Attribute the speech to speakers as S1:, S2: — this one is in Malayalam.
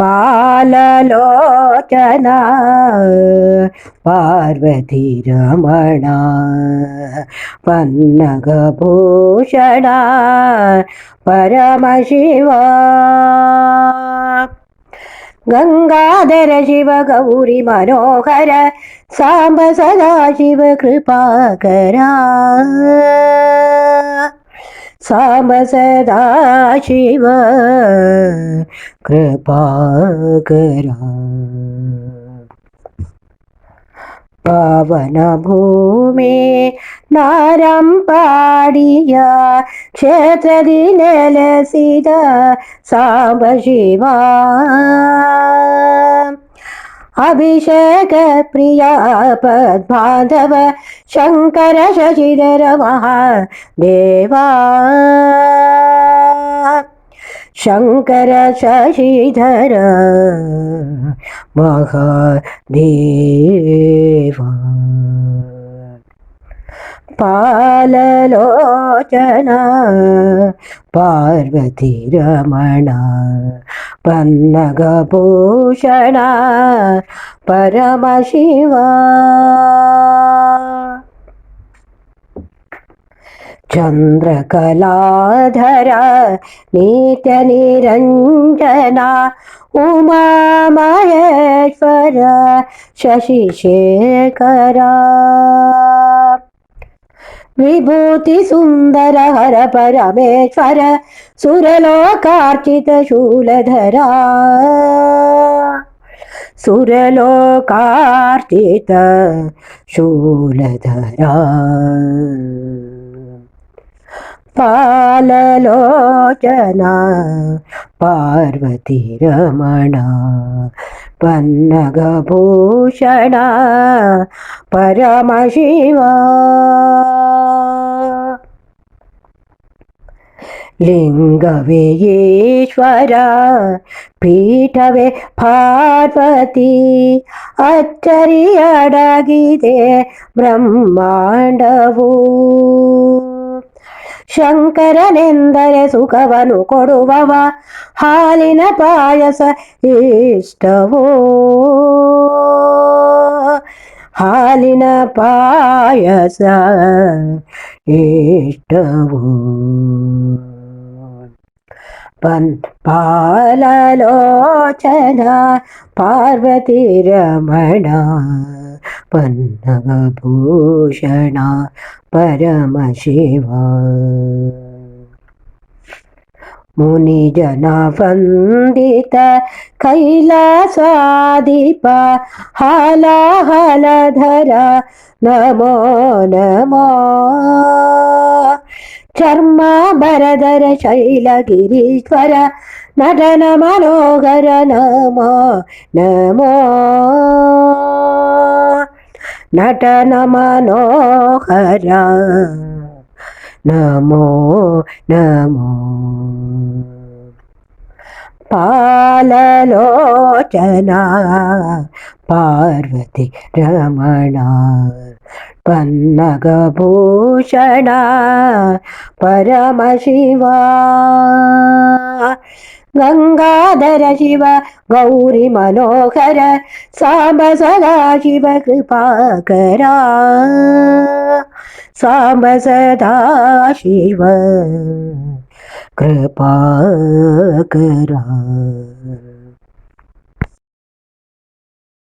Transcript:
S1: പാലലോചന പാർവതി രമണ പന്നകഭൂഷണ പരമശിവ. ഗംഗാധര ശിവ ഗൗരി മനോഹര സാംബ സദാശിവ കൃപാകര. സാംബ സദാശിവ കൃപാകര. പാവനഭൂമി നാരം പാടിയ ക്ഷേത്രദിനലസിത സാംബ ശിവ അഭിഷേക പ്രിയ പദ്മാധവ ശങ്കര ശശിധര മഹാദേവാ. ശങ്കര ശശിധര മഹാദേവ. പാലലോചന പാർവതി രമണ പന്നകഭൂഷണ പരമശിവ. ചന്ദ്രകലാധര നിത്യനിരഞ്ജന ഉമാമഹേശ്വര ശശിശേഖര. विभूति सुंदर हर परमेश्वर सुरलोकार्चितशूलधरा सुरलोकार्चित शूलधरा। पाललोचना पार्वतीरमणा परम परमशिवा। ಲಿಂಗವೇ ಈಶ್ವರ, ಪೀಠವೇ ಪಾರ್ವತಿ ಅಚ್ಚರಿಯಡಗಿದೆ ಬ್ರಹ್ಮಾಂಡವು. ಶಂಕರನೆಂದರೆ ಸುಖವನ್ನು ಕೊಡುವವ, ಹಾಲಿನ ಪಾಯಸ ಇಷ್ಟವೋ? ಹಾಲಿನ ಪಾಯಸ ಇಷ್ಟವೋ? పంత్ పాలలోచన పార్వతి రమణ పన్నగభూషణ పరమశివ मुनिजनवन्दित कैलासादिप हालाहलधर नमो नमो ಚರ್ಮಾಭರಧರ ಶೈಲಗಿರೀಶ್ವರ ನಟನ ಮನೋಹರ ನಮೋ ನಮೋ ನಟನ ಮನೋಹರ ನಮೋ ನಮೋ ಪಾಲಲೋಚನ ಪಾರ್ವತಿ ರಮಣ പന്നകഭൂഷണ പരമശിവ. ഗംഗാധര ശിവ ഗൗരി മനോഹര സാംബ സദാശിവ കൃപാകര. സാംബ സദാശിവ കൃപാകര.